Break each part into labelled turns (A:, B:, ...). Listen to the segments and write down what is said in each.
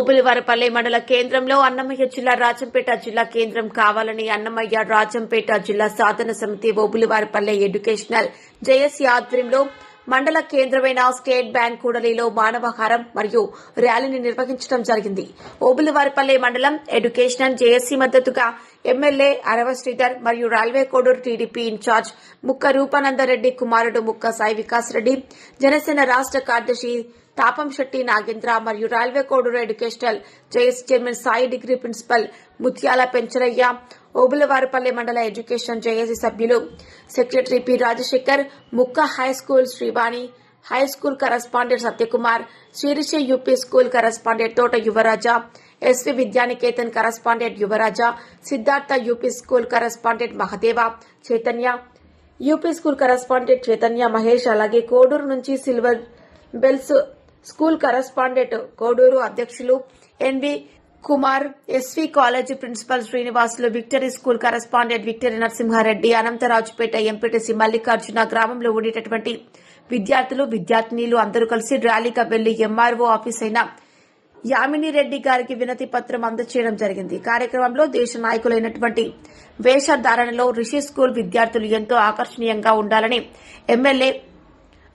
A: ఓబులివారపల్లి మండల కేంద్రంలో అన్నమయ్య జిల్లా రాజంపేట జిల్లా కేంద్రం కావాలని అన్నమయ్య రాజంపేట జిల్లా సాధన సమితి ఓబులివారపల్లి ఎడ్యుకేషనల్ జేఎస్సీ ఆధ్వర్యంలో మండల కేంద్రమైన స్టేట్ బ్యాంక్ కూడలిలో మానవహారం మరియు ర్యాలీని నిర్వహించడం జరిగింది. ఓబులివారిపల్లి మండలం ఎడ్యుకేషనల్ జేఎస్సీ మద్దతుగా ఎమ్మెల్యే అరవ శ్రీధర్ మరియు రైల్వే కోడూరు టీడీపీ ఇన్ఛార్జ్ ముక్క రూపానందరెడ్డి కుమారుడు ముక్క సాయి వికాస్ రెడ్డి జనసేన రాష్ట్ర కార్యదర్శి తాపం శెట్టి నాగేంద్ర మరియు railway Koduru educational JS chairman Sai degree principal Mutyala Pencharaiah Obulavaripalli మండల ఎడ్యుకేషన్ జేఏసీ సభ్యులు secretary P Rajasekhar Mukka high school Srivani high school correspondent Satyakumar Sririshi UP school correspondent Thota Yuvaraja SV Vidyaniketan correspondent Yuvaraja Siddhartha UP school correspondent Mahadeva Chaitanya UP school correspondent Chaitanya Mahesh అలాగే కోడూరు నుంచి silver bells school correspondent Koduru అధ్యక్షులు NV Kumar SV college principal Srinivasulu victory school correspondent victory Narasimha Reddy Anantharajupeta MPTC Mallikarjuna గ్రామంలో ఉండేటటువంటి విద్యార్థులు విద్యార్థినీలు అందరూ కలిసి ర్యాలీగా వెళ్ళి ఎంఆర్ఓ ఆఫీస్ అయిన యామిని రెడ్డి గారికి వినతి పత్రం అందజేయడం జరిగింది. కార్యక్రమంలో దేశ నాయకులైనటువంటి వేషధారణలో రిషి స్కూల్ విద్యార్థులు ఎంతో ఆకర్షణీయంగా ఉండాలని ఎమ్మెల్యే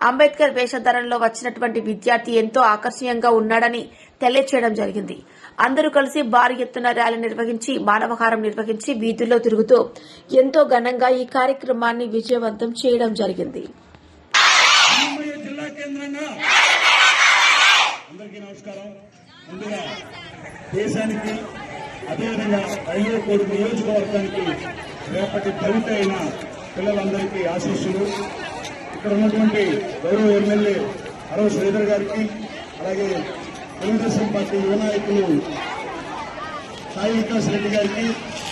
A: అంబేద్కర్ వేషధారణలో వచ్చినటువంటి విద్యార్థి ఎంతో ఆకర్షణీయంగా ఉన్నాడని తెలియచేయడం జరిగింది. అందరూ కలిసి భారీ ఎత్తున ర్యాలీ నిర్వహించి మానవహారం నిర్వహించి వీధుల్లో తిరుగుతూ ఎంతో ఘనంగా ఈ కార్యక్రమాన్ని విజయవంతం చేయడం జరిగింది.
B: అందరికీ నమస్కారం. ముందుగా దేశానికి అదేవిధంగా నియోజకవర్గానికి రేపటి భవిత అయిన పిల్లలందరికీ ఆశీస్సులు. ఇక్కడ ఉన్నటువంటి గౌరవ ఎమ్మెల్యే అరవ శ్రీధర్ గారికి అలాగే తెలుగుదేశం పార్టీ యువ నాయకులు సాయి వికాస్ రెడ్డి గారికి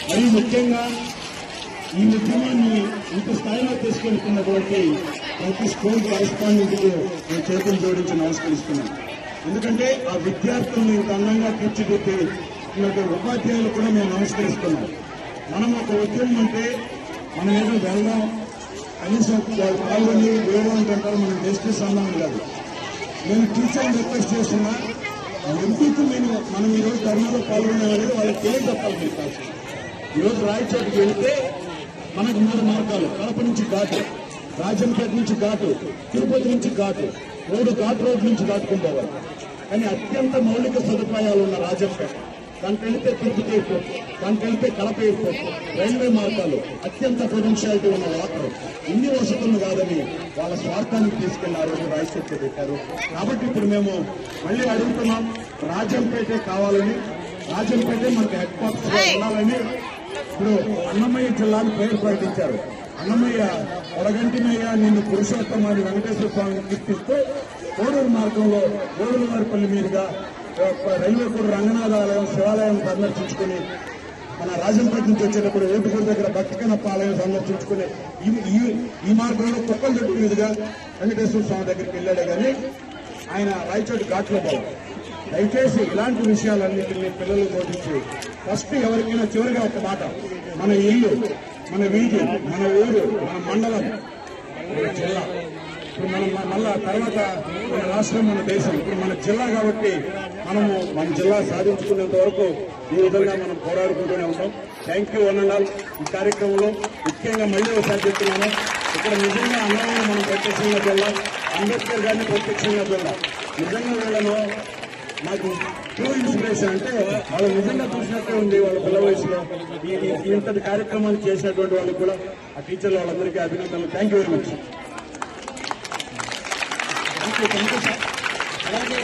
B: మరియు ముఖ్యంగా ఈ ఉద్యమాన్ని ఇంత స్థాయిలో తీసుకెళ్తున్నటువంటి ప్రతి స్కూల్ కరెస్పాండెంట్కు నేను చేతులు జోడించి నమస్కరిస్తున్నాను. ఎందుకంటే ఆ విద్యార్థులను ఇంత అందంగా తీర్చిదిద్దే ఉపాధ్యాయులు కూడా మేము నమస్కరిస్తున్నాం. మనం ఒక ఉద్యమం అంటే మనం ఏదో వెళ్దాం కనీసం వాళ్ళు పాల్గొని వేరే అంటారు మనం జస్టిస్ అన్నాం కాదు నేను టీచర్ని రిక్వెస్ట్ చేస్తున్నా ఎందుకు నేను మనం ఈరోజు ధర్నాలో పాల్గొనేవాళ్ళు వాళ్ళకి తెలియజెప్పాలి మీకు కాదు ఈరోజు రాయచోటికి వెళ్తే మనకు మూడు మార్గాలు కడప నుంచి ఘాటు రాజంపేట నుంచి ఘాటు తిరుపతి నుంచి ఘాటు మూడు ఘాట్ రోడ్ నుంచి దాటుకుని పోవాలి కానీ అత్యంత మౌలిక సదుపాయాలు ఉన్న రాజంపేట దానికి వెళ్తే Tirupati airport Kadapa airport railway మార్గాలు. అత్యంత పొటెన్షియాలిటీ ఉన్న వాటర్. ఇన్ని వసతులు కాదని వాళ్ళ స్వార్థానికి తీసుకెళ్ళి ఆ రోజు రాయచోటి పెట్టారు. కాబట్టి ఇప్పుడు మేము మళ్ళీ అడుగుతున్నాం. రాజంపేటే కావాలని రాజంపేటే మనకి హెడ్ క్వార్టర్స్ ఉండాలని. ఇప్పుడు అన్నమయ్య జిల్లాను పేరు ప్రకటించారు. అన్నమయ్య పొడగంటిమయ్య నిన్ను పురుషోత్తమాది వెంకటేశ్వర స్వామిని కీర్తిస్తూ కోడూరు మార్గంలో కోడూరు వారిపల్లి మీదుగా ఆ, రైల్వే రంగనాథ ఆలయం శివాలయం సందర్శించుకుని మన రాజంపేట నుంచి వచ్చేటప్పుడు ఏటుకూరు దగ్గర భక్తికనప్ప ఆలయం సందర్శించుకుని ఈ ఈ- మార్గంలో కుక్కలు చెట్టు మీదుగా వెంకటేశ్వర స్వామి దగ్గరికి వెళ్ళాడే కానీ ఆయన రాయచోటి ఘాట్లో పోవాలి దయచేసి ఇలాంటి విషయాలన్నింటినీ పిల్లలు బోధించి ఫస్ట్ ఎవరికైనా చివరిగా ఒక మాట మన ఇల్లు మన వీధి మన ఊరు మన మండలం మన జిల్లా మనం మళ్ళా తర్వాత మన రాష్ట్రం మన దేశం ఇప్పుడు మన జిల్లా కాబట్టి మనము మన జిల్లా సాధించుకునేంత వరకు ఈ విధంగా మనం పోరాడుకుంటూనే ఉంటాం థ్యాంక్ యూ అనండాల్ ఈ కార్యక్రమంలో ముఖ్యంగా మళ్ళీ ఒకసారి చెప్తున్నాను ఇక్కడ నిజంగా అన్నవాళ్ళు మనం ప్రత్యక్షంగా వెళ్ళాం అంబేద్కర్ గారిని ప్రత్యక్షంగా వెళ్ళాం నిజంగా వీళ్ళను నాకు ట్రూ ఇన్స్పిరేషన్ అంటే వాళ్ళు నిజంగా చూసినట్టే ఉంది వాళ్ళ పిల్ల వయసులో ఇంతటి కార్యక్రమాలు చేసినటువంటి వాళ్ళకి కూడా ఆ టీచర్లు వాళ్ళందరికీ అభినందనలు thank you very much thank you thank you sir అలాగే